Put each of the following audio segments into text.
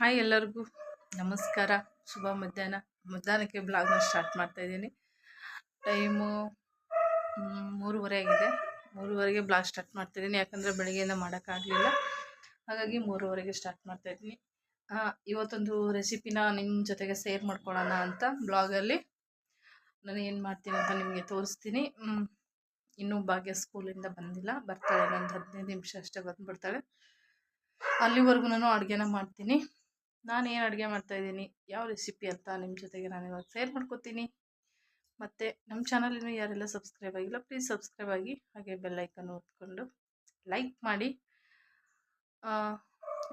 Hi ಎಲ್ಲರಿಗೂ. ನಮಸ್ಕಾರ. ಶುಭ ಮಧ್ಯಾಹ್ನ. ಮಧ್ಯಾಹ್ನಕ್ಕೆ ಬ್ಲಾಗ್ನ ಸ್ಟಾರ್ಟ್ ಮಾಡ್ತಾ ಇದ್ದೀನಿ. ಟೈಮು ಮೂರುವರೆ ಆಗಿದೆ. ಮೂರುವರೆಗೆ ಬ್ಲಾಗ್ ಸ್ಟಾರ್ಟ್ ಮಾಡ್ತಾಯಿದ್ದೀನಿ ಯಾಕಂದರೆ ಬೆಳಗ್ಗೆಯಿಂದ ಮಾಡೋಕ್ಕಾಗಲಿಲ್ಲ ಹಾಗಾಗಿ ಮೂರುವರೆಗೆ ಸ್ಟಾರ್ಟ್ ಮಾಡ್ತಾಯಿದ್ದೀನಿ ಇವತ್ತೊಂದು ರೆಸಿಪಿನ ನಿಮ್ಮ ಜೊತೆಗೆ ಶೇರ್ ಮಾಡ್ಕೊಳ್ಳೋಣ ಅಂತ ಬ್ಲಾಗಲ್ಲಿ ನಾನು ಏನು ಮಾಡ್ತೀನಿ ಅಂತ ನಿಮಗೆ ತೋರಿಸ್ತೀನಿ. ಇನ್ನೂ ಭಾಗ್ಯ ಸ್ಕೂಲಿಂದ ಬಂದಿಲ್ಲ. ಬರ್ತಾಳೆ ಇನ್ನೊಂದು ಹದಿನೈದು ನಿಮಿಷ ಅಷ್ಟೇ ಬಂದುಬಿಡ್ತಾಳೆ ಅಲ್ಲಿವರೆಗೂ ನಾನು ಅಡುಗೆನ ಮಾಡ್ತೀನಿ. ನಾನು ಏನು ಅಡುಗೆ ಮಾಡ್ತಾಯಿದ್ದೀನಿ ಯಾವ ರೆಸಿಪಿ ಅಂತ ನಿಮ್ಮ ಜೊತೆಗೆ ನಾನು ಇವಾಗ ಶೇರ್ ಮಾಡ್ಕೊತೀನಿ. ಮತ್ತು ನಮ್ಮ ಚಾನಲಿನೂ ಯಾರೆಲ್ಲ ಸಬ್ಸ್ಕ್ರೈಬ್ ಆಗಿಲ್ಲ ಪ್ಲೀಸ್ ಸಬ್ಸ್ಕ್ರೈಬ್ ಆಗಿ, ಹಾಗೆ ಬೆಲ್ಲೈಕನ್ನು ಒತ್ಕೊಂಡು ಲೈಕ್ ಮಾಡಿ.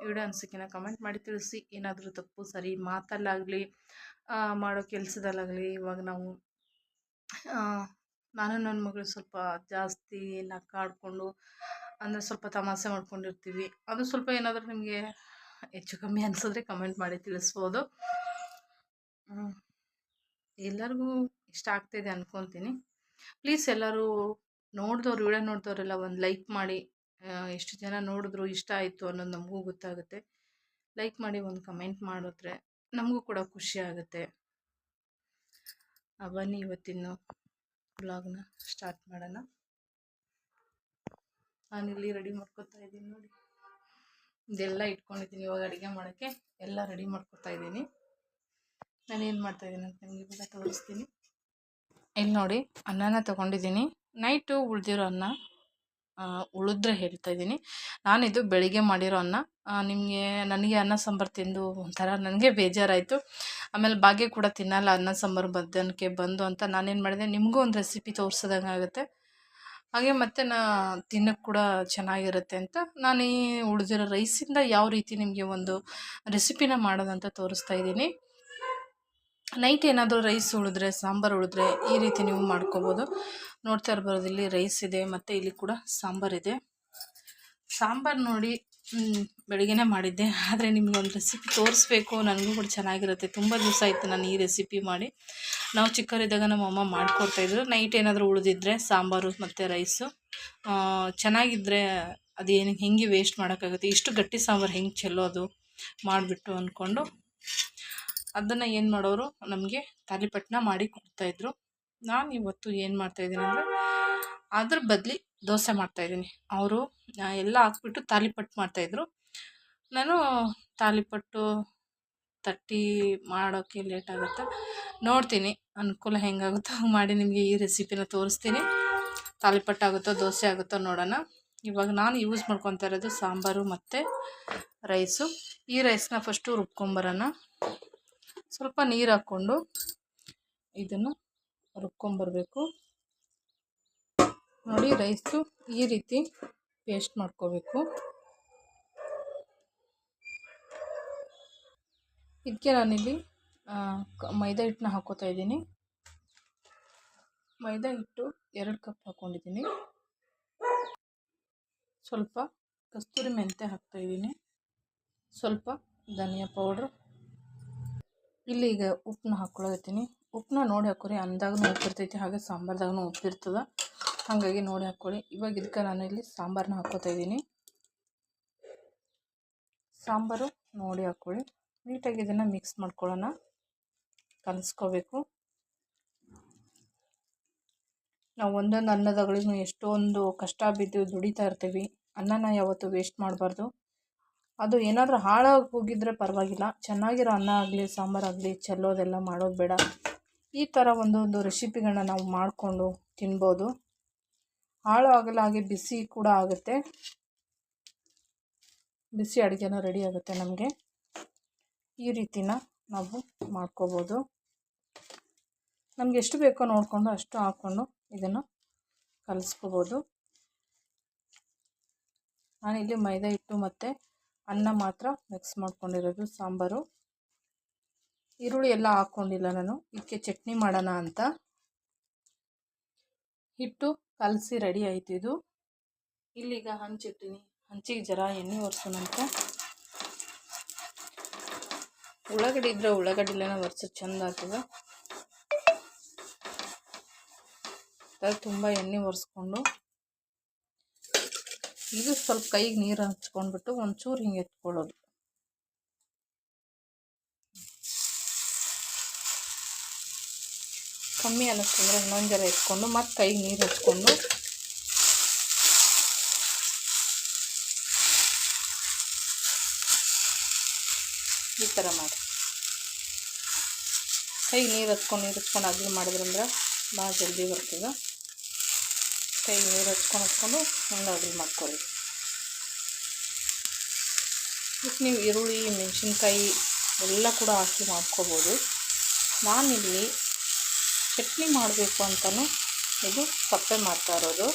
ವಿಡಿಯೋ ಅನಿಸಿಕೆನ ಕಮೆಂಟ್ ಮಾಡಿ ತಿಳಿಸಿ. ಏನಾದರೂ ತಪ್ಪು, ಸರಿ ಮಾತಲ್ಲಾಗಲಿ ಮಾಡೋ ಕೆಲಸದಲ್ಲಾಗಲಿ, ಇವಾಗ ನಾವು ನಾನು ನನ್ನ ಮಗಳು ಸ್ವಲ್ಪ ಜಾಸ್ತಿ ನಕ್ಕಾಡಿಕೊಂಡು ಅಂದರೆ ಸ್ವಲ್ಪ ತಮಾಷೆ ಮಾಡ್ಕೊಂಡಿರ್ತೀವಿ. ಅದು ಸ್ವಲ್ಪ ಏನಾದರೂ ನಿಮಗೆ ಹೆಚ್ಚು ಕಮ್ಮಿ ಅನ್ಸಿದ್ರೆ ಕಮೆಂಟ್ ಮಾಡಿ ತಿಳಿಸ್ಬೋದು. ಎಲ್ಲರಿಗೂ ಇಷ್ಟ ಆಗ್ತಾಯಿದೆ ಅನ್ಕೊತೀನಿ. ಪ್ಲೀಸ್ ಎಲ್ಲರೂ ನೋಡಿದವ್ರು, ವಿಡಿಯೋ ನೋಡಿದವರೆಲ್ಲ ಒಂದು ಲೈಕ್ ಮಾಡಿ. ಎಷ್ಟು ಜನ ನೋಡಿದ್ರು ಇಷ್ಟ ಆಯಿತು ಅನ್ನೋದು ನಮಗೂ ಗೊತ್ತಾಗುತ್ತೆ. ಲೈಕ್ ಮಾಡಿ, ಒಂದು ಕಮೆಂಟ್ ಮಾಡಿದ್ರೆ ನಮಗೂ ಕೂಡ ಖುಷಿ ಆಗುತ್ತೆ. ಬನ್ನಿ ಇವತ್ತಿನ ಬ್ಲಾಗ್ನ ಸ್ಟಾರ್ಟ್ ಮಾಡೋಣ. ನಾನಿಲ್ಲಿ ರೆಡಿ ಮಾಡ್ಕೊತಾ ಇದ್ದೀನಿ ನೋಡಿ. ಇದೆಲ್ಲ ಇಟ್ಕೊಂಡಿದ್ದೀನಿ. ಇವಾಗ ಅಡುಗೆ ಮಾಡೋಕ್ಕೆ ಎಲ್ಲ ರೆಡಿ ಮಾಡ್ಕೊತಾ ಇದ್ದೀನಿ. ನಾನೇನು ಮಾಡ್ತಾಯಿದ್ದೀನಿ ಅಂತ ನಿಮಗೆ ಇವಾಗ ತೋರಿಸ್ತೀನಿ. ಇಲ್ಲಿ ನೋಡಿ, ಅನ್ನನ ತೊಗೊಂಡಿದ್ದೀನಿ. ನೈಟು ಉಳಿದಿರೋ ಅನ್ನ ಉಳಿದ್ರೆ ಹೇಳ್ತಾ ಇದ್ದೀನಿ. ನಾನಿದು ಬೆಳಿಗ್ಗೆ ಮಾಡಿರೋ ಅನ್ನ ನಿಮಗೆ, ನನಗೆ ಅನ್ನ ಸಾಂಬಾರು ತಿಂದು ಒಂಥರ ನನಗೆ ಬೇಜಾರಾಯಿತು. ಆಮೇಲೆ ಭಾಗ್ಯ ಕೂಡ ತಿನ್ನಲ್ಲ ಅನ್ನ ಸಾಂಬಾರು ಮಧ್ಯಾಹ್ನಕ್ಕೆ ಬಂದು ಅಂತ ನಾನೇನು ಮಾಡಿದೆ, ನಿಮಗೂ ಒಂದು ರೆಸಿಪಿ ತೋರಿಸಿದಂಗೆ ಆಗುತ್ತೆ ಹಾಗೆ ಮತ್ತೆ ನಾ ತಿನ್ನಕ್ಕೆ ಕೂಡ ಚೆನ್ನಾಗಿರುತ್ತೆ ಅಂತ ನಾನು ಈ ಉಳಿದಿರೋ ರೈಸಿಂದ ಯಾವ ರೀತಿ ನಿಮಗೆ ಒಂದು ರೆಸಿಪಿನ ಮಾಡೋದಂತ ತೋರಿಸ್ತಾ ಇದ್ದೀನಿ. ನೈಟ್ ಏನಾದರೂ ರೈಸ್ ಉಳಿದ್ರೆ, ಸಾಂಬಾರು ಉಳಿದ್ರೆ ಈ ರೀತಿ ನೀವು ಮಾಡ್ಕೋಬೋದು. ನೋಡ್ತಾ ಇರ್ಬೋದು, ಇಲ್ಲಿ ರೈಸ್ ಇದೆ, ಮತ್ತು ಇಲ್ಲಿ ಕೂಡ ಸಾಂಬಾರಿದೆ ಸಾಂಬಾರು ನೋಡಿ ಬೆಳಿಗ್ಗೆನೇ ಮಾಡಿದ್ದೆ. ಆದರೆ ನಿಮಗೆ ಒಂದು ರೆಸಿಪಿ ತೋರಿಸ್ಬೇಕು. ನನಗೂ ಕೂಡ ಚೆನ್ನಾಗಿರುತ್ತೆ. ತುಂಬ ದಿವಸ ಆಯಿತು ನಾನು ಈ ರೆಸಿಪಿ ಮಾಡಿ. ನಾವು ಚಿಕ್ಕವರಿದ್ದಾಗ ನಮ್ಮ ಅಮ್ಮ ಮಾಡಿಕೊಡ್ತಾಯಿದ್ರು ನೈಟ್ ಏನಾದರೂ ಉಳಿದಿದ್ರೆ ಸಾಂಬಾರು ಮತ್ತು ರೈಸು ಚೆನ್ನಾಗಿದ್ದರೆ ಅದೇನು ಹೆಂಗೆ ವೇಸ್ಟ್ ಮಾಡೋಕ್ಕಾಗುತ್ತೆ? ಇಷ್ಟು ಗಟ್ಟಿ ಸಾಂಬಾರು ಹೆಂಗೆ ಚೆಲ್ಲೋದು ಮಾಡಿಬಿಟ್ಟು ಅಂದ್ಕೊಂಡು ಅದನ್ನು ಏನು ಮಾಡೋರು ನಮಗೆ ತಾಲಿಪಟ್ಟಣ ಮಾಡಿ ಕೊಡ್ತಾಯಿದ್ರು ನಾನು ಇವತ್ತು ಏನು ಮಾಡ್ತಾಯಿದ್ದೀನಿ ಅಂದರೆ ಅದ್ರ ಬದಲಿ ದೋಸೆ ಮಾಡ್ತಾಯಿದ್ದೀನಿ ಅವರು ಎಲ್ಲ ಹಾಕ್ಬಿಟ್ಟು ತಾಲಿಪಟ್ಟು ಮಾಡ್ತಾಯಿದ್ರು ನಾನು ತಾಲಿಪಟ್ಟು ತಟ್ಟಿ ಮಾಡೋಕ್ಕೆ ಲೇಟ್ ಆಗುತ್ತೆ. ನೋಡ್ತೀನಿ ಅನುಕೂಲ ಹೆಂಗಾಗುತ್ತೋ ಹಂಗೆ ಮಾಡಿ ನಿಮಗೆ ಈ ರೆಸಿಪಿನ ತೋರಿಸ್ತೀನಿ. ತಾಲಿಪಟ್ಟು ಆಗುತ್ತೋ, ದೋಸೆ ಆಗುತ್ತೋ ನೋಡೋಣ. ಇವಾಗ ನಾನು ಯೂಸ್ ಮಾಡ್ಕೊತಾ ಇರೋದು ಸಾಂಬಾರು ಮತ್ತು ರೈಸು ಈ ರೈಸ್ನ ಫಸ್ಟು ರುಬ್ಕೊಂಬರೋಣ. ಸ್ವಲ್ಪ ನೀರು ಹಾಕ್ಕೊಂಡು ಇದನ್ನು ರುಬ್ಕೊಂಬರ್ಬೇಕು. ನೋಡಿ ರೈಸು ಈ ರೀತಿ ಪೇಸ್ಟ್ ಮಾಡ್ಕೋಬೇಕು. ಇದಕ್ಕೆ ನಾನಿಲ್ಲಿ ಮೈದಾ ಹಿಟ್ಟನ್ನ ಹಾಕೋತಾ ಇದ್ದೀನಿ. ಮೈದಾ ಹಿಟ್ಟು ಎರಡು ಕಪ್ ಹಾಕ್ಕೊಂಡಿದ್ದೀನಿ ಸ್ವಲ್ಪ ಕಸ್ತೂರಿ ಮೆಂತ್ಯ ಹಾಕ್ತಾಯಿದ್ದೀನಿ ಸ್ವಲ್ಪ ಧನಿಯಾ ಪೌಡ್ರ್. ಇಲ್ಲಿ ಈಗ ಉಪ್ಪನ್ನ ಹಾಕ್ಕೊಳತ್ತೀನಿ ಉಪ್ಪನ್ನ ನೋಡಿ ಹಾಕೋರಿ ಅಂದಾಗೂ ಉಪ್ಪಿರ್ತೈತಿ, ಹಾಗೆ ಸಾಂಬಾರ್ದಾಗೂ ಉಪ್ಪಿರ್ತದೆ. ಹಾಗಾಗಿ ನೋಡಿ ಹಾಕ್ಕೊಳ್ಳಿ. ಇವಾಗ ಇದಕ್ಕೆ ನಾನು ಇಲ್ಲಿ ಸಾಂಬಾರನ್ನ ಹಾಕ್ಕೋತಾ ಇದ್ದೀನಿ. ಸಾಂಬಾರು ನೋಡಿ ಹಾಕ್ಕೊಳ್ಳಿ. ನೀಟಾಗಿ ಇದನ್ನು ಮಿಕ್ಸ್ ಮಾಡ್ಕೊಳ್ಳೋಣ. ಕಲಿಸ್ಕೋಬೇಕು. ನಾವು ಒಂದೊಂದು ಅನ್ನದಗಳಿಗೂ ಎಷ್ಟೊಂದು ಕಷ್ಟ ಬಿದ್ದು ದುಡಿತಾ ಇರ್ತೀವಿ. ಅನ್ನನ ಯಾವತ್ತೂ ವೇಸ್ಟ್ ಮಾಡಬಾರ್ದು. ಅದು ಏನಾದರೂ ಹಾಳಾಗಿ ಹೋಗಿದ್ರೆ ಪರವಾಗಿಲ್ಲ. ಚೆನ್ನಾಗಿರೋ ಅನ್ನ ಆಗಲಿ ಸಾಂಬಾರಾಗಲಿ ಚೆಲ್ಲೋದೆಲ್ಲ ಮಾಡೋದು ಬೇಡ. ಈ ಥರ ಒಂದೊಂದು ರೆಸಿಪಿಗಳನ್ನ ನಾವು ಮಾಡಿಕೊಂಡು ತಿನ್ಬೋದು. ಹಾಳು ಆಗಲ್ಲ ಹಾಗೆ ಬಿಸಿ ಕೂಡ ಆಗುತ್ತೆ. ಬಿಸಿ ಅಡುಗೆನೂ ರೆಡಿ ಆಗುತ್ತೆ ನಮಗೆ. ಈ ರೀತಿನ ನಾವು ಮಾಡ್ಕೋಬೋದು. ನಮ್ಗೆ ಎಷ್ಟು ಬೇಕೋ ನೋಡಿಕೊಂಡು ಅಷ್ಟು ಹಾಕ್ಕೊಂಡು ಇದನ್ನು ಕಲಿಸ್ಕೋಬೋದು. ನಾನಿಲ್ಲಿ ಮೈದಾ ಹಿಟ್ಟು ಮತ್ತು ಅನ್ನ ಮಾತ್ರ ಮಿಕ್ಸ್ ಮಾಡ್ಕೊಂಡಿರೋದು, ಸಾಂಬಾರು. ಈರುಳ್ಳಿ ಎಲ್ಲ ಹಾಕ್ಕೊಂಡಿಲ್ಲ ನಾನು. ಇದಕ್ಕೆ ಚಟ್ನಿ ಮಾಡೋಣ ಅಂತ. ಹಿಟ್ಟು ಕಲಸಿ ರೆಡಿ ಆಯ್ತು ಇದು. ಇಲ್ಲೀಗ ಹಂಚಿಟ್ಟಿನಿ ಹಂಚಿಗೆ ಜರ ಎಣ್ಣೆ ಒರೆಸೋಣಂತ ಉಳ್ಳಾಗಡ್ಡಿ ಇದ್ರೆ ಉಳ್ಳಾಗಡ್ಡಿಲೆನ ಒರೆಸೋದು ಚೆಂದ ಆಗ್ತದೆ. ತುಂಬ ಎಣ್ಣೆ ಒರೆಸ್ಕೊಂಡು. ಇದು ಸ್ವಲ್ಪ ಕೈಗೆ ನೀರು ಹಚ್ಕೊಂಡ್ಬಿಟ್ಟು ಒಂಚೂರು ಹಿಂಗೆ ಎತ್ಕೊಳ್ಳೋದು. ಕಮ್ಮಿ ಅನ್ನಿಸ್ತಂದ್ರೆ ಇನ್ನೊಂದು ಜರ ಇಟ್ಕೊಂಡು ಮತ್ತು ಕೈಗೆ ನೀರು ಹಚ್ಕೊಂಡು ಈ ಥರ ಮಾಡಿ. ಕೈಗೆ ನೀರು ಹಚ್ಕೊಂಡು ನೀರು ಹಚ್ಕೊಂಡು ಅದ್ರ ಮಾಡಿದ್ರಂದ್ರೆ ಭಾಳ ಜಲ್ದಿ ಬರ್ತದೆ. ಕೈಗೆ ನೀರು ಹಚ್ಕೊಂಡು ಹಚ್ಕೊಂಡು ಹಂಗೆ ಅದ್ರ ಮಾಡ್ಕೊಳ್ಳಿ. ಇಷ್ಟು ನೀವು ಈರುಳ್ಳಿ, ಮೆಣಸಿನ್ಕಾಯಿ ಎಲ್ಲ ಕೂಡ ಹಾಕಿ ಮಾಡ್ಕೋಬೋದು. ನಾನಿಲ್ಲಿ ಚಟ್ನಿ ಮಾಡಬೇಕು ಅಂತಲೂ ಇದು ಸಪ್ಪೆ ಮಾಡ್ತಾ ಇರೋದು.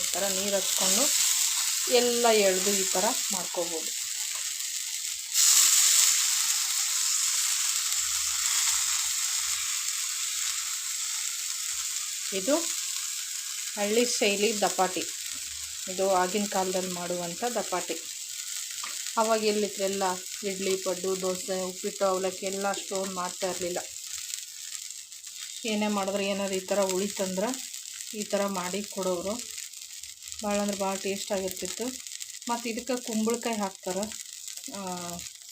ಈ ಥರ ನೀರು ಹಚ್ಕೊಂಡು ಎಲ್ಲ ಎಳೆದು ಈ ಥರ ಮಾಡ್ಕೋಬೋದು. ಇದು ಹಳ್ಳಿ ಶೈಲಿ ದಪಾಟಿ. ಇದು ಆಗಿನ ಕಾಲದಲ್ಲಿ ಮಾಡುವಂಥ ದಪಾಟಿ. ಅವಾಗ ಎಲ್ಲ ಇಡ್ಲಿ, ಪಡ್ಡು, ದೋಸೆ, ಉಪ್ಪಿಟ್ಟು, ಅವಲಕ್ಕಿ ಎಲ್ಲ ಸ್ಟೋನ್ ಮಾಡ್ತಾ ಇರಲಿಲ್ಲ. ಏನೇ ಮಾಡಿದ್ರೆ ಏನಾದ್ರು ಈ ಥರ ಉಳಿತಂದ್ರೆ ಈ ಥರ ಮಾಡಿ ಕೊಡೋರು. ಭಾಳ ಅಂದ್ರೆ ಭಾಳ ಟೇಸ್ಟ್ ಆಗಿರ್ತಿತ್ತು. ಮತ್ತು ಇದಕ್ಕೆ ಕುಂಬಳಕಾಯಿ ಹಾಕ್ತಾರೆ.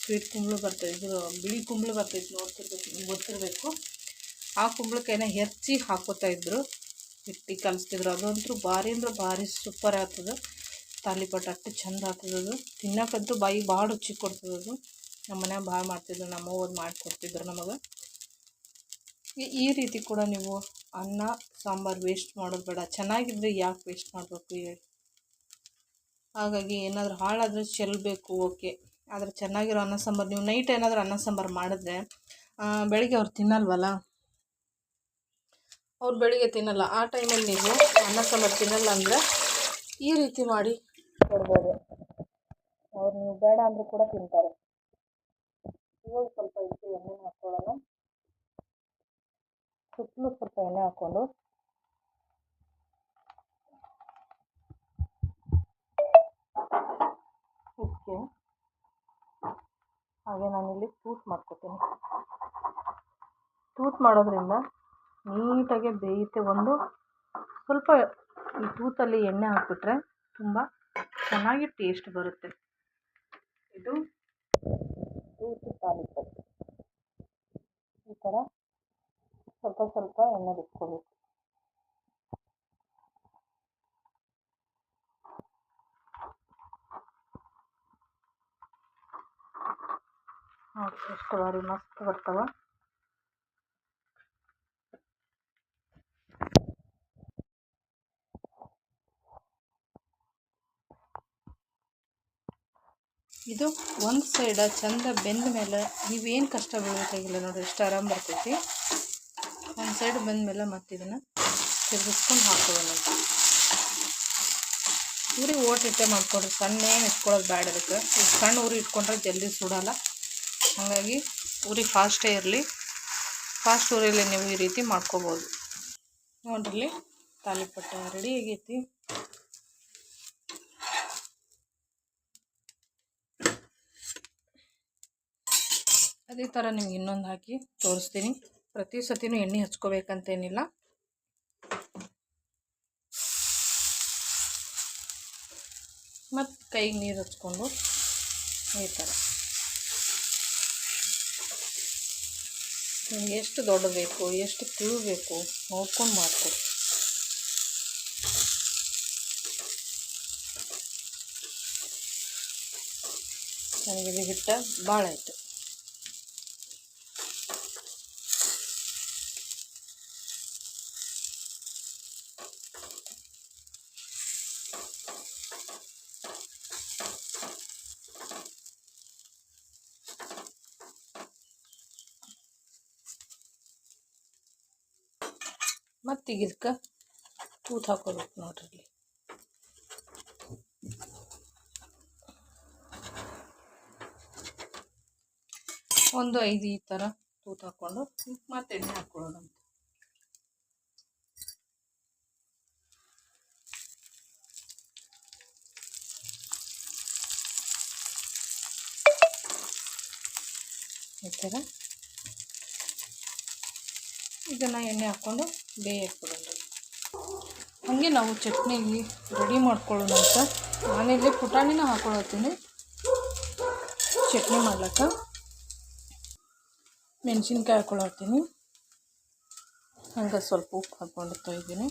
ಸ್ವೀಟ್ ಕುಂಬಳು ಬರ್ತದೆ. ಇದು ಬಿಳಿ ಕುಂಬಳು ಬರ್ತೈತೆ ನೋಡ್ತಿರ್ಬೇಕು ಗೊತ್ತಿರಬೇಕು. ಆ ಕುಂಬಳಕಾಯಿನ ಹೆಚ್ಚಿ ಹಾಕೋತಾ ಇದ್ರು. ಹಿಟ್ಟಿ ಕಲಿಸ್ತಿದ್ರು. ಅದಂತೂ ಭಾರಿ ಅಂದ್ರೆ ಭಾರಿ ಸೂಪರ್ ಆಗ್ತದೆ. ತಾಲಿಪಟ್ಟು ಅಷ್ಟು ಚಂದ ಆಗ್ತದದು ತಿನ್ನಕ್ಕಂತೂ ಬಾಯಿ ಭಾಳ ರುಚಿ ಕೊಡ್ತದದು ನಮ್ಮ ಮನ್ಯಾಗ ಭಾಳ ಮಾಡ್ತಿದ್ರು, ನಮ್ಮ ಅವ್ವ ಮಾಡಿಕೊಡ್ತಿದ್ರು ನಮಗೆ. ಈ- ರೀತಿ ಕೂಡ ನೀವು ಅನ್ನ, ಸಾಂಬಾರು ವೇಸ್ಟ್ ಮಾಡೋದು ಬೇಡ. ಚೆನ್ನಾಗಿದ್ರೆ ಯಾಕೆ ವೇಸ್ಟ್ ಮಾಡಬೇಕು ಹೇಳಿ. ಹಾಗಾಗಿ ಏನಾದರೂ ಹಾಳಾದರೆ ಚೆಲ್ಲಬೇಕು ಓಕೆ ಆದರೆ ಚೆನ್ನಾಗಿರೋ ಅನ್ನ, ಸಾಂಬಾರು, ನೀವು ನೈಟ್ ಏನಾದರೂ ಅನ್ನ, ಸಾಂಬಾರು ಮಾಡಿದ್ರೆ ಬೆಳಿಗ್ಗೆ ಅವ್ರು ತಿನ್ನಲ್ವಲ್ಲ? ಅವ್ರು ಬೆಳಿಗ್ಗೆ ತಿನ್ನಲ್ಲ. ಆ ಟೈಮಲ್ಲಿ ನೀವು ಅನ್ನ, ಸಾಂಬಾರು ತಿನ್ನಲ್ಲ ಅಂದರೆ ಈ ರೀತಿ ಮಾಡಿ ಕೊಡ್ಬೋದು. ಅವ್ರು ನೀವು ಬೇಡ ಅಂದರೂ ಕೂಡ ತಿಂತಾರೆ. ಇವಾಗ ಸ್ವಲ್ಪ ಇಟ್ಟು ಎಣ್ಣೆ ಹಾಕ್ಕೊಳ್ಳೋಣ ಸುತ್ತಲೂ ಸ್ವಲ್ಪ ಎಣ್ಣೆ ಹಾಕ್ಕೊಂಡು. ಇದಕ್ಕೆ ಹಾಗೆ ನಾನಿಲ್ಲಿ ತೂತ್ ಮಾಡ್ಕೊತೀನಿ. ತೂತ್ ಮಾಡೋದ್ರಿಂದ ನೀಟಾಗಿ ಬೇಯುತ್ತೆ ಒಂದು ಸ್ವಲ್ಪ ಈ ತೂತಲ್ಲಿ ಎಣ್ಣೆ ಹಾಕ್ಬಿಟ್ರೆ ತುಂಬ ಚೆನ್ನಾಗಿ ಟೇಸ್ಟ್ ಬರುತ್ತೆ. ಇದು ತೂತು ತಾಲಿಪಟ್ಟು ಈ ಥರ ಸ್ವಲ್ಪ ಸ್ವಲ್ಪ ಎಣ್ಣೆ ಬಿಟ್ಕೋಬೇಕು ನೋಡಿ ಎಷ್ಟು ಬಾರಿ ಮಸ್ತ್ ಬರ್ತಾವ. ಇದು ಒಂದು ಸೈಡ ಚಂದ ಬೆಂದ ಮೇಲೆ ನೀವೇನು ಕಷ್ಟ ಬೀಳಬೇಕಾಗಿಲ್ಲ ನೋಡಿರಿ ಎಷ್ಟು ಆರಾಮ್ ಬರ್ತೈತಿ. ಒಂದು ಸೈಡ್ ಬೆಂದ ಮೇಲೆ ಮತ್ತೆ ಇದನ್ನು ತಿರ್ಗಿಸ್ಕೊಂಡು ಹಾಕೋದು ಉರಿ ಓಟ್ ಇಟ್ಟೆ ಮಾಡ್ಕೊಡ್ರಿ ಸಣ್ಣ ಏನು ಇಟ್ಕೊಳ್ಳೋದು ಬೇಡ ಅದಕ್ಕೆ. ಈಗ ಸಣ್ಣ ಉರಿ ಇಟ್ಕೊಂಡ್ರೆ ಜಲ್ದಿ ಸುಡಲ್ಲ. ಹಾಗಾಗಿ ಉರಿ ಫಾಸ್ಟೇ ಇರಲಿ. ಫಾಸ್ಟ್ ಉರಿಯಲ್ಲಿ ನೀವು ಈ ರೀತಿ ಮಾಡ್ಕೋಬೋದು. ನೋಡ್ರಿ ತಾಲಿಪಟ್ಟ ರೆಡಿ ಆಗೈತಿ. ಅದೇ ಥರ ನಿಮ್ಗೆ ಇನ್ನೊಂದು ಹಾಕಿ ತೋರಿಸ್ತೀನಿ. ಪ್ರತಿ ಸತಿನೂ ಎಣ್ಣೆ ಹಚ್ಕೋಬೇಕಂತೇನಿಲ್ಲ. ಮತ್ತು ಕೈಗೆ ನೀರು ಹಚ್ಕೊಂಡು ಈ ಥರ ನಿಮ್ಗೆ ಎಷ್ಟು ದೊಡ್ಡ ಬೇಕು, ಎಷ್ಟು ತಿಳು ಬೇಕು ನೋಡ್ಕೊಂಡು ಮಾಡ್ಕೊ ನನಗೆ ಇದು ಹಿಟ್ಟ ಭಾಳ ಆಯಿತು. ಇದಕ್ಕೆ ತೂತು ಹಾಕೋಬೇಕು ನೋಡ್ರಿ. ಇಲ್ಲಿ ಒಂದು, ಐದು ಈ ಥರ ತೂತು ಹಾಕ್ಕೊಂಡು ಮತ್ತೆ ಎಣ್ಣೆ ಹಾಕ್ಕೊಳ್ಳೋಣಂತ ಈ ಥರ ಇದನ್ನು ಎಣ್ಣೆ ಹಾಕ್ಕೊಂಡು ಬೇಯಕ್ಕೆ ಹಾಗೆ ನಾವು ಚಟ್ನಿಗೆ ರೆಡಿ ಮಾಡ್ಕೊಳ್ಳೋಣ ಅಂತ. ನಾನಿಲ್ಲಿ ಪುಟಾಣಿನ ಹಾಕೊಳತ್ತೀನಿ. ಚಟ್ನಿ ಮಾಡ್ಲಕ್ಕ. ಮೆಣಸಿನ್ಕಾಯಿ ಹಾಕೊಳತ್ತೀನಿ. ಹಂಗೆ ಸ್ವಲ್ಪ ಉಪ್ಪು ಹಾಕ್ಕೊಂಡು ಇದ್ದೀನಿ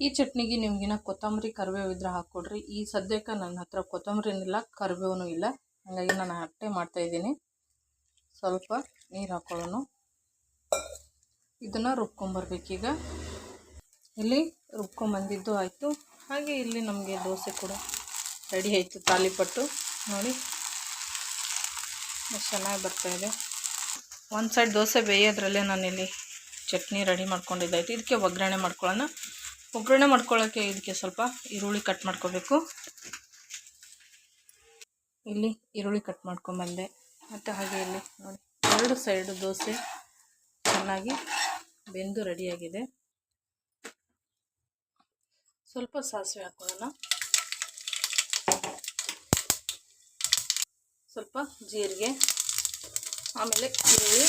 ಈ ಚಟ್ನಿಗೆ ನಿಮ್ಗಿನ ಕೊತ್ತಂಬರಿ, ಕರಿಬೇವು ಇದ್ರೆ ಹಾಕ್ಕೊಡ್ರಿ. ಈ ಸದ್ಯಕ್ಕೆ ನನ್ನ ಹತ್ರ ಕೊತ್ತಂಬರಿನಿಲ್ಲ ಕರಿಬೇವೂ ಇಲ್ಲ. ಹಾಗಾಗಿ ನಾನು ಅಟ್ಟೆ ಮಾಡ್ತಾಯಿದ್ದೀನಿ ಸ್ವಲ್ಪ ನೀರು ಹಾಕೊಳ್ಳೋಣ. ಇದನ್ನು ರುಬ್ಕೊಂಬರ್ಬೇಕೀಗ ಇಲ್ಲಿ ರುಬ್ಕೊಂಬಂದಿದ್ದು ಆಯಿತು. ಹಾಗೆ ಇಲ್ಲಿ ನಮಗೆ ದೋಸೆ ಕೂಡ ರೆಡಿ ಆಯಿತು ತಾಲಿಪಟ್ಟು ನೋಡಿ ಎಷ್ಟು ಚೆನ್ನಾಗಿ ಬರ್ತಾಯಿದೆ ಒಂದು ಸೈಡ್ ದೋಸೆ ಬೇಯೋದ್ರಲ್ಲೇ ನಾನಿಲ್ಲಿ ಚಟ್ನಿ ರೆಡಿ ಮಾಡ್ಕೊಂಡಿದ್ದಾಯ್ತು ಇದಕ್ಕೆ ಒಗ್ಗರಣೆ ಮಾಡ್ಕೊಳ್ಳೋಣ. ಒಗ್ಗರಣೆ ಮಾಡ್ಕೊಳ್ಳೋಕ್ಕೆ ಇದಕ್ಕೆ ಸ್ವಲ್ಪ ಈರುಳ್ಳಿ ಕಟ್ ಮಾಡ್ಕೋಬೇಕು. ಇಲ್ಲಿ ಈರುಳ್ಳಿ ಕಟ್ ಮಾಡ್ಕೊಂಬಂದೆ. ಮತ್ತು ಹಾಗೆ ಇಲ್ಲಿ ನೋಡಿ, ಎರಡು ಸೈಡು ದೋಸೆ ಚೆನ್ನಾಗಿ ಬೆಂದು ರೆಡಿಯಾಗಿದೆ. ಸ್ವಲ್ಪ ಸಾಸಿವೆ ಹಾಕೊಳ್ಳೋಣ ಸ್ವಲ್ಪ ಜೀರಿಗೆ, ಆಮೇಲೆ ಈರುಳ್ಳಿ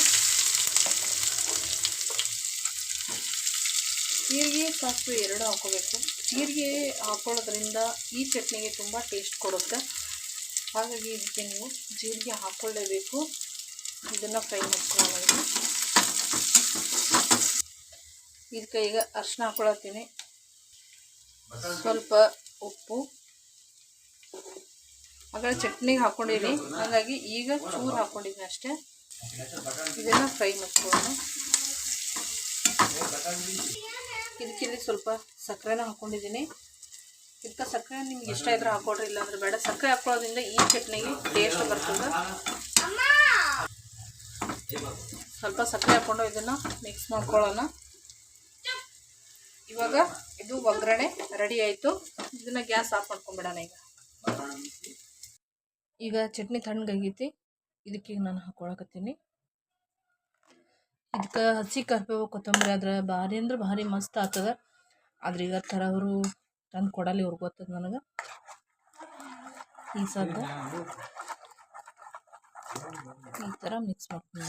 ಜೀರಿಗೆ, ಸಾಸಿವೆ ಎರಡು ಹಾಕೋಬೇಕು. ಜೀರಿಗೆ ಹಾಕೊಳ್ಳೋದ್ರಿಂದ ಈ ಚಟ್ನಿಗೆ ತುಂಬ ಟೇಸ್ಟ್ ಕೊಡುತ್ತೆ. ಹಾಗಾಗಿ ಇದಕ್ಕೆ ನೀವು ಜೀರಿಗೆ ಹಾಕ್ಕೊಳ್ಳೇಬೇಕು ಇದನ್ನು ಫ್ರೈ ಮಾಡ್ಕೊಳ್ಳೋಣ ಇದಕ್ಕೆ ಈಗ ಅರ್ಶಿನ ಹಾಕೊಳತ್ತೀನಿ. ಸ್ವಲ್ಪ ಉಪ್ಪು. ಆಗ ಚಟ್ನಿಗೆ ಹಾಕ್ಕೊಂಡಿದ್ದೀನಿ ಹಾಗಾಗಿ ಈಗ ಚೂರು ಹಾಕ್ಕೊಂಡಿದ್ದೀನಿ ಅಷ್ಟೇ. ಇದನ್ನು ಫ್ರೈ ಮಾಡ್ಕೊಳ್ಳೋಣ. ಇದಕ್ಕಿಲ್ಲಿ ಸ್ವಲ್ಪ ಸಕ್ಕರೆನ ಹಾಕೊಂಡಿದ್ದೀನಿ ಇದಕ್ಕೆ ಸಕ್ಕರೆ ನಿಮ್ಗೆ ಇಷ್ಟ ಇದ್ರೆ ಹಾಕೊಡ್ರಿ, ಇಲ್ಲಾಂದ್ರೆ ಬೇಡ. ಸಕ್ಕರೆ ಹಾಕೊಳ್ಳೋದ್ರಿಂದ ಈ ಚಟ್ನಿಗೆ ಟೇಸ್ಟ್ ಬರ್ತದೆ. ಸ್ವಲ್ಪ ಸಕ್ಕರೆ ಹಾಕೊಂಡು ಇದನ್ನು ಮಿಕ್ಸ್ ಮಾಡ್ಕೊಳ್ಳೋಣ. ಇವಾಗ ಇದು ಒಗ್ಗರಣೆ ರೆಡಿ ಆಯಿತು. ಇದನ್ನ ಗ್ಯಾಸ್ ಆಫ್ ಮಾಡ್ಕೊಂಬಿಡೋಣ ಈಗ. ಈಗ ಚಟ್ನಿ ತಣ್ಣಗಾಗೈತಿ. ಇದಕ್ಕೆ ಈಗ ನಾನು ಹಾಕೊಳಕತ್ತೀನಿ. ಇದಕ್ಕೆ ಹಸಿ ಕರಿಬೇವು ಕೊತ್ತಂಬರಿ ಆದ್ರೆ ಭಾರಿ ಅಂದ್ರೆ ಭಾರಿ ಮಸ್ತ್ ಆಗ್ತದೆ. ಆದ್ರೆ ಈಗ ಥರವರು ತಂದು ಕೊಡಲ್ಲ ಇವ್ರಿಗೆ ಗೊತ್ತದ ನನಗೆ. ಈ ಸದ್ದ ಈ ಥರ ಮಿಕ್ಸ್ ಮಾಡ್ಕೊಂಡು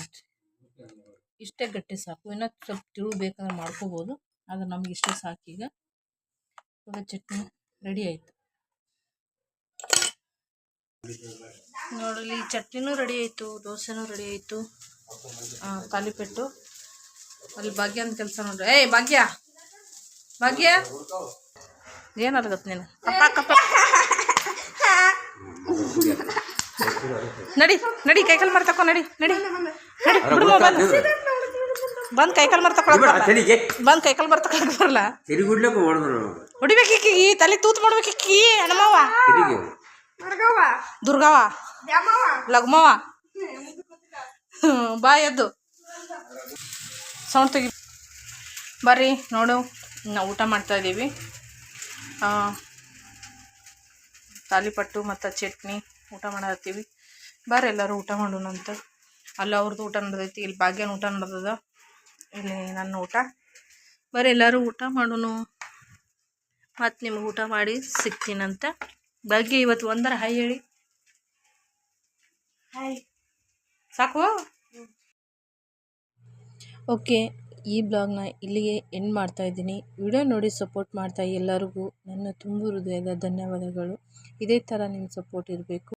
ಇಷ್ಟೇ ಗಟ್ಟಿ ಸಾಕು. ಇನ್ನೂ ಸ್ವಲ್ಪ ತಿಳು ಬೇಕಂದ್ರೆ ಮಾಡ್ಕೋಬೋದು. ಆದರೆ ನಮ್ಗೆ ಇಷ್ಟೇ ಸಾಕು ಈಗ. ಇವಾಗ ಚಟ್ನಿ ರೆಡಿ ಆಯಿತು. ನೋಡಲಿ, ಚಟ್ನಿನೂ ರೆಡಿ ಆಯಿತು, ದೋಸೆನೂ ರೆಡಿ ಆಯಿತು. ತಾಲಿಪೆಟ್ಟು ಅಲ್ಲಿ ಭಾಗ್ಯ ಅಂತ ಕೆಲಸ ನೋಡ್ರಿ. ಏಯ್, ಭಾಗ್ಯ! ಭಾಗ್ಯ! ಏನಾಗತ್ತೆ ನೀನು? ಕಪ್ಪ ಕಪ್ಪ. ನಡಿ ನಡಿ ಕೈಕಾಲು ಮಾರ್ ತಕೋ ನಡಿ ನಡಿ. ನಡಿ ಬಿಡು ಮೊಬೈಲ್. ಬಂದು ಕೈಕಾಲು ಮಾರ್ ತಕೊಳಕ್ ತಲೆಗೆ. ಬಂದು ಕೈಕಾಲು ಮಾರ್ ತಕೊಳಕ್ ಬರಲ್ಲ ಹೊಡಿಬೇಕಿಕ್ಕಿ ಈ ತಲೆ ತೂತ್ ಮಾಡ್ಬೇಕಿಕ್ಕಿ ಹನುಮವ್ವ ದುರ್ಗವ ದುರ್ಗವ್ವ. ಲಗ್ಮವ್ವ. ಬಾ ಎದ್ದು. ಸೌಂಡ್ ತೆಗಿ ಬರ್ರಿ ನೋಡು. ನಾವು ಊಟ ಮಾಡ್ತಾ ಇದ್ದೀವಿ ತಾಲಿಪಟ್ಟು ಮತ್ತು ಚಟ್ನಿ ಊಟ ಮಾಡತ್ತೀವಿ ಬರ್ರಿ ಎಲ್ಲರೂ ಊಟ ಮಾಡೋಣ ಅಂತ. ಅಲ್ಲಿ ಅವ್ರದ್ದು ಊಟ ನಡೆದೈತಿ ಇಲ್ಲಿ ಭಾಗ್ಯನ ಊಟ ನಡೆದದ. ಇಲ್ಲಿ ನನ್ನ ಊಟ. ಬರೀ ಎಲ್ಲರೂ ಊಟ ಮಾಡೋಣ. ಮತ್ತು ನಿಮ್ಗೆ ಊಟ ಮಾಡಿ ಸಿಗ್ತೀನಂತ ಭಾಗ್ಯ ಇವತ್ತು ಒಂದರ ಹಾಯ್ ಹೇಳಿ. ಸಾಕು? ಓಕೆ ಈ ಬ್ಲಾಗ್ನ ಇಲ್ಲಿಗೆ ಎಂಡ್ ಮಾಡ್ತಾ ಇದ್ದೀನಿ. ವಿಡಿಯೋ ನೋಡಿ ಸಪೋರ್ಟ್ ಮಾಡ್ತಾ ಎಲ್ಲರಿಗೂ ನನ್ನ ತುಂಬು ಹೃದಯದ ಧನ್ಯವಾದಗಳು. ಇದೇ ಥರ ನಿಮ್ಮ ಸಪೋರ್ಟ್ ಇರಬೇಕು.